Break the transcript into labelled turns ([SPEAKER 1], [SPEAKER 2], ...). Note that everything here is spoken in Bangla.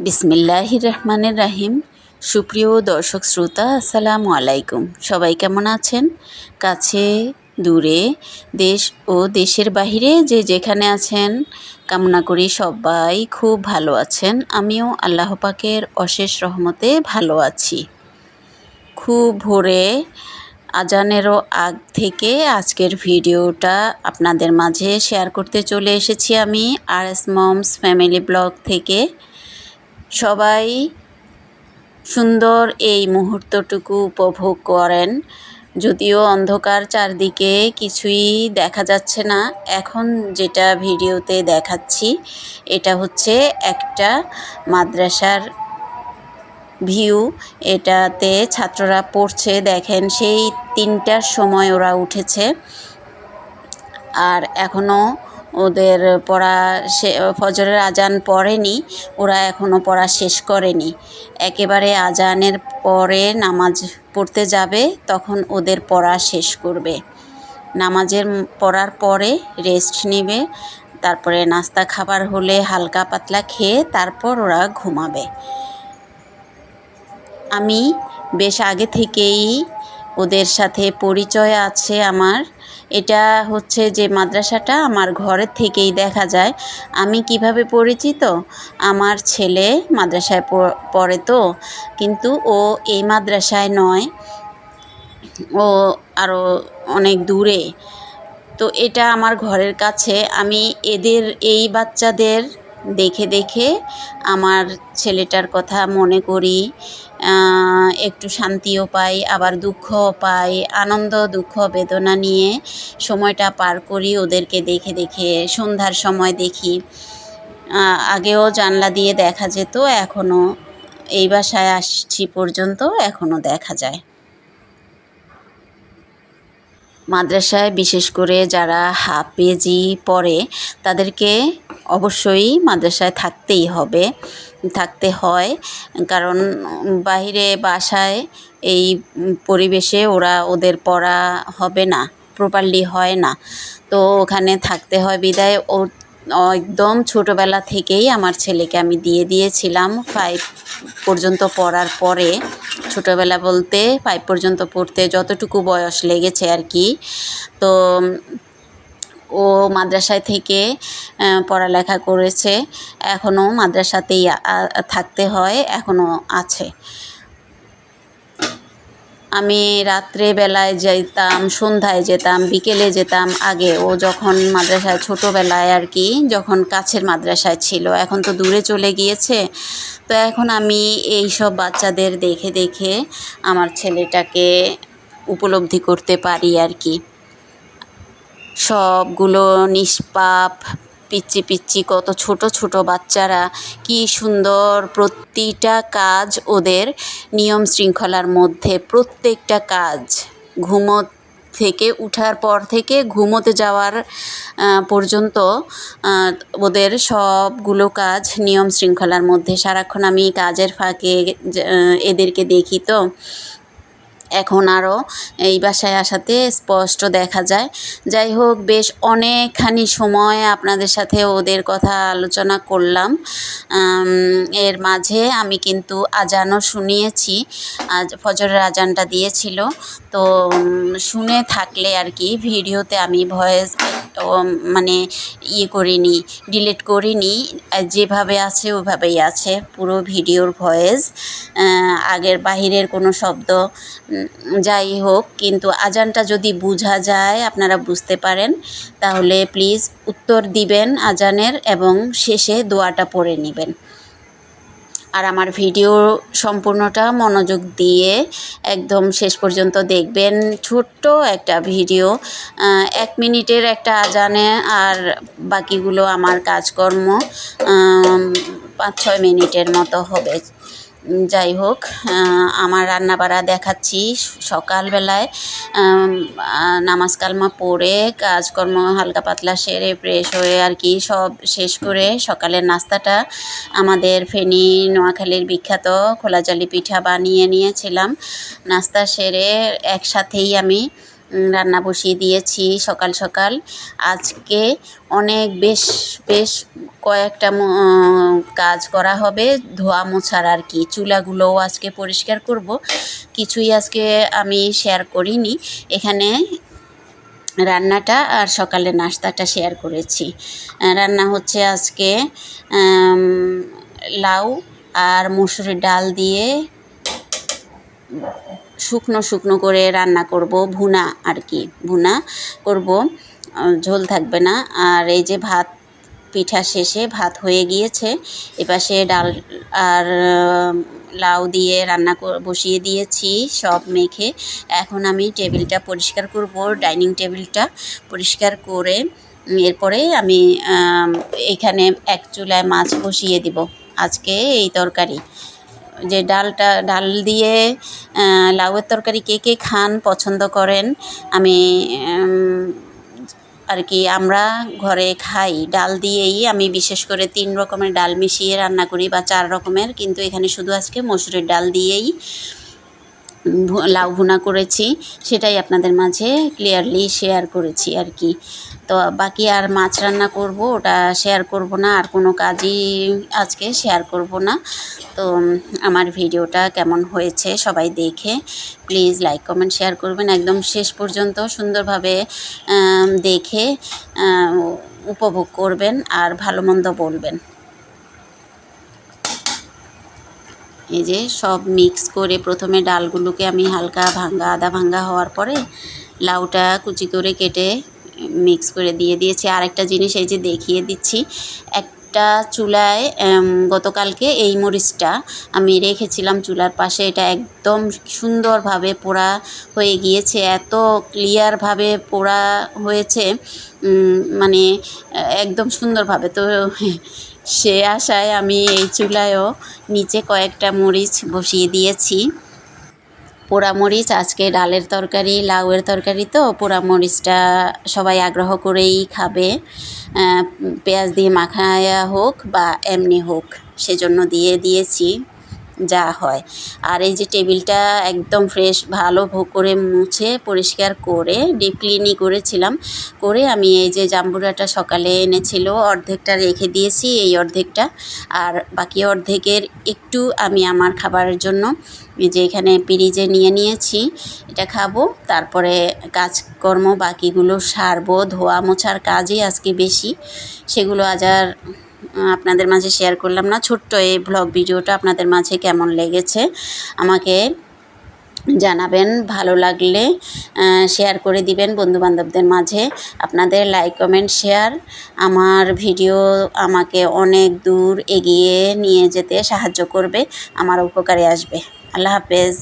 [SPEAKER 1] বিসমিল্লাহ রহমানের রাহিম সুপ্রিয় দর্শক শ্রোতা, আসসালামু আলাইকুম। সবাই কেমন আছেন? কাছে, দূরে, দেশ ও দেশের বাহিরে যে যেখানে আছেন, কামনা করি সবাই খুব ভালো আছেন। আমিও আল্লাহ পাকের অশেষ রহমতে ভালো আছি। খুব ভোরে, আজানেরও আগ থেকে আজকের ভিডিওটা আপনাদের মাঝে শেয়ার করতে চলে এসেছি আমি R S mom's family blog থেকে। সবাই সুন্দর এই মুহূর্তটুকু উপভোগ করেন। যদিও অন্ধকার চারদিকে কিছুই দেখা যাচ্ছে না। এখন যেটা ভিডিওতে দেখাচ্ছি, এটা হচ্ছে একটা মাদ্রাসার ভিউ। এটাতে ছাত্ররা পড়ছে। দেখেন সেই তিনটার সময় ওরা উঠেছে। আর এখনও ওদের পড়া সে, ফজরের আজান পড়েনি, ওরা এখনও পড়া শেষ করেনি। একেবারে আজানের পরে নামাজ পড়তে যাবে, তখন ওদের পড়া শেষ করবে। নামাজের পড়ার পরে রেস্ট নেবে, তারপরে নাস্তা খাবার হলে হালকা পাতলা খেয়ে তারপর ওরা ঘুমাবে। আমি বেশ আগে থেকেই ওদের সাথে পরিচয় আছে আমার। এটা হচ্ছে যে মাদ্রাসাটা আমার ঘরের থেকেই দেখা যায়। আমি কীভাবে পরিচিত আমার ছেলে মাদ্রাসায় পড়ে তো। কিন্তু ও এই মাদ্রাসায় নয়। ও আরও অনেক দূরে। তো এটা আমার ঘরের কাছে। আমি এদের, এই বাচ্চাদের দেখে দেখে আমার ছেলেটার কথা মনে করি। একটু শান্তিও পাই, আবার দুঃখও পাই, আনন্দ, দুঃখ, বেদনা নিয়ে সময়টা পার করি, ওদেরকে দেখে দেখে সন্ধ্যার সময় দেখি। আগেও জানলা দিয়ে দেখা যেত এখনও এই বাসায় আসছি পর্যন্ত এখনও দেখা যায়। মাদ্রাসায় বিশেষ করে যারা হাফেজি পড়ে, তাদেরকে অবশ্যই মাদ্রাসায় থাকতেই হবে। থাকতে হয়। কারণ, বাহিরে বাসায় এই পরিবেশে ওরা ওদের পড়া হবে না প্রপারলি হয় না। তো ওখানে থাকতে হয় বিদায়। ও, একদম ছোটোবেলা থেকেই আমার ছেলেকে আমি দিয়ে দিয়েছিলাম। ফাইভ পর্যন্ত পড়ার পরে, ছোটোবেলা বলতে ফাইভ পর্যন্ত পড়তে যতটুকু বয়স লেগেছে আর কি। তো ও মাদ্রাসায় থেকে পড়ালেখা করেছে, এখনও মাদ্রাসাতেই থাকতে হয়, এখনও আছে। আমি রাত্রেবেলায় যেতাম, সন্ধ্যায় যেতাম, বিকেলে যেতাম, আগে ও যখন মাদ্রাসায়, ছোটোবেলায় আর কি, যখন কাছের মাদ্রাসায় ছিল, এখন তো দূরে চলে গিয়েছে, তো এখন আমি এই সব বাচ্চাদের দেখে দেখে আমার ছেলেটাকে উপলব্ধি করতে পারি আর কি। সবগুলো নিষ্পাপ পিচ্ছি পিচ্ছি কত ছোট ছোট বাচ্চারা। কি সুন্দর প্রতিটা কাজ ওদের নিয়ম শৃঙ্খলার মধ্যে, প্রত্যেকটা কাজ। ঘুমো থেকে, উঠার পর থেকে, ঘুমোতে যাওয়ার পর্যন্ত ওদের সবগুলো কাজ নিয়ম শৃঙ্খলার মধ্যে। সারাক্ষণ আমি কাজের ফাঁকে এদেরকে দেখি তো। এখন আরও এই বাসায় আসাতে স্পষ্ট দেখা যায়। যাই হোক, বেশ অনেকখানি সময় আপনাদের সাথে ওদের কথা আলোচনা করলাম। এর মাঝে আমি কিন্তু আজানও শুনিয়েছি, আজ ফজরের আজানটা দিয়েছিল। তো শুনে থাকলে আর কি ভিডিওতে আমি ভয়েস মানে ইয়ে করিনি, ডিলিট করিনি, যেভাবে আছে ওভাবেই আছে পুরো ভিডিওর ভয়েস। আগের বাহিরের কোনো শব্দ যাই হোক, কিন্তু আজানটা যদি বোঝা যায়, আপনারা বুঝতে পারেন। তাহলে প্লিজ উত্তর দিবেন আজানের এবং শেষে দোয়াটা পড়ে নেবেন। আর আমার ভিডিও সম্পূর্ণটা মনোযোগ দিয়ে একদম শেষ পর্যন্ত দেখবেন। ছোট্ট একটা ভিডিও এক মিনিটের একটা আজানে আর বাকিগুলো আমার কাজকর্ম পাঁচ ছয় মিনিটের মতো হবে। যাই হোক আমার রান্না বাড়া দেখাচ্ছি সকালবেলায়। নামাজ কালমা পড়ে, কাজকর্ম হালকা পাতলা সেরে ফ্রেশ হয়ে আর কি সব শেষ করে সকালের নাস্তাটা আমাদের ফেনী নোয়াখালীর বিখ্যাত খোলাজালি পিঠা বানিয়ে নিয়েছিলাম। নাস্তা সেরে একসাথেই আমি রান্না বসিয়ে দিয়েছি সকাল সকাল। আজকে অনেক বেশ বেশ কয়েকটা কাজ করা হবে, ধোয়া মোছার আর কি। চুলাগুলোও আজকে পরিষ্কার করব। কিছুই আজকে আমি শেয়ার করিনি। এখানে রান্নাটা আর সকালে নাস্তাটা শেয়ার করেছি। রান্না হচ্ছে আজকে লাউ আর মুসুরির ডাল দিয়ে শুকনো শুকনো করে রান্না করব ভুনা আর কি ভুনা করব। ঝোল থাকবে না। আর এই যে ভাত পিঠা শেষে ভাত হয়ে গিয়েছে। এপাশে ডাল আর লাউ দিয়ে রান্না বসিয়ে দিয়েছি সব মেখে। এখন আমি টেবিলটা পরিষ্কার করব ডাইনিং টেবিলটা পরিষ্কার করে। এরপরে আম, এখানে এক চুলায় মাছ বসিয়ে দিব। আজকে এই তরকারি। যে ডালটা, ডাল দিয়ে লাউয়ের তরকারি কে কে খান পছন্দ করেন, আমি আর কি আমরা ঘরে খাই। ডাল দিয়েই আমি বিশেষ করে তিন রকমের ডাল মিশিয়ে রান্না করি বা চার রকমের, কিন্তু এখানে শুধু আজকে মসুরের ডাল দিয়েই লাউ ভুনা করেছি, সেটাই আপনাদের মাঝে ক্লিয়ারলি শেয়ার করেছি আর কি। তো বাকি আর মাছ রান্না করব, ওটা শেয়ার করব না, আর কোনো কাজই আজকে শেয়ার করব না। তো আমার ভিডিওটা কেমন হয়েছে সবাই দেখে প্লিজ লাইক কমেন্ট শেয়ার করবেন। একদম শেষ পর্যন্ত সুন্দরভাবে দেখে উপভোগ করবেন আর ভালো মন্দ বলবেন। এই যে সব মিক্স করে প্রথমে ডালগুলোকে আমি হালকা ভাঙ্গা আদা ভাঙ্গা হওয়ার পরে লাউটা কুচি করে কেটে মিক্স করে দিয়ে দিয়েছি। আরেকটা জিনিস এই যে দেখিয়ে দিচ্ছি, একটা চুলায় গতকালকে এই মরিচটা আমি রেখেছিলাম চুলার পাশে। এটা একদম সুন্দরভাবে পোড়া হয়ে গিয়েছে, এত ক্লিয়ারভাবে পোড়া হয়েছে মানে একদম সুন্দরভাবে। তো সে আশায় আমি এই চুলায়ও নিচে কয়েকটা মরিচ বসিয়ে দিয়েছি। পোড়া মরিচ, আজকে ডালের তরকারি, লাউয়ের তরকারি তো, পোড়া মরিচটা সবাই আগ্রহ করেই খাবে। পেঁয়াজ দিয়ে মাখায়া হোক বা এমনি হোক, সেজন্য দিয়ে দিয়েছি। যা হয়। আর এই যে টেবিলটা একদম ফ্রেশ ভালো করে মুছে, পরিষ্কার করে ডিপ ক্লিনই করেছিলাম। করে আমি এই যে জাম্বুরাটা সকালে এনেছিল, অর্ধেকটা রেখে দিয়েছি এই অর্ধেকটা। আর বাকি অর্ধেকের একটু আমি আমার খাবারের জন্য যে এখানে পিরিজে নিয়ে নিয়েছি, এটা খাব। তারপরে কাজকর্ম বাকিগুলো সারবো ধোয়া মোছার কাজই আজকে বেশি। সেগুলো আজ আর আপনাদের মাঝে শেয়ার করলাম না, ছোট্ট এই ব্লগ ভিডিওটা আপনাদের মাঝে কেমন লেগেছে, আমাকে জানাবেন, ভালো লাগলে শেয়ার করে দিবেন বন্ধুবান্ধবদের মাঝে, আপনাদের লাইক কমেন্ট শেয়ার আমার ভিডিও আমাকে অনেক দূর এগিয়ে নিয়ে যেতে সাহায্য করবে, আমার উপকারে আসবে, আল্লাহ হাফেজ।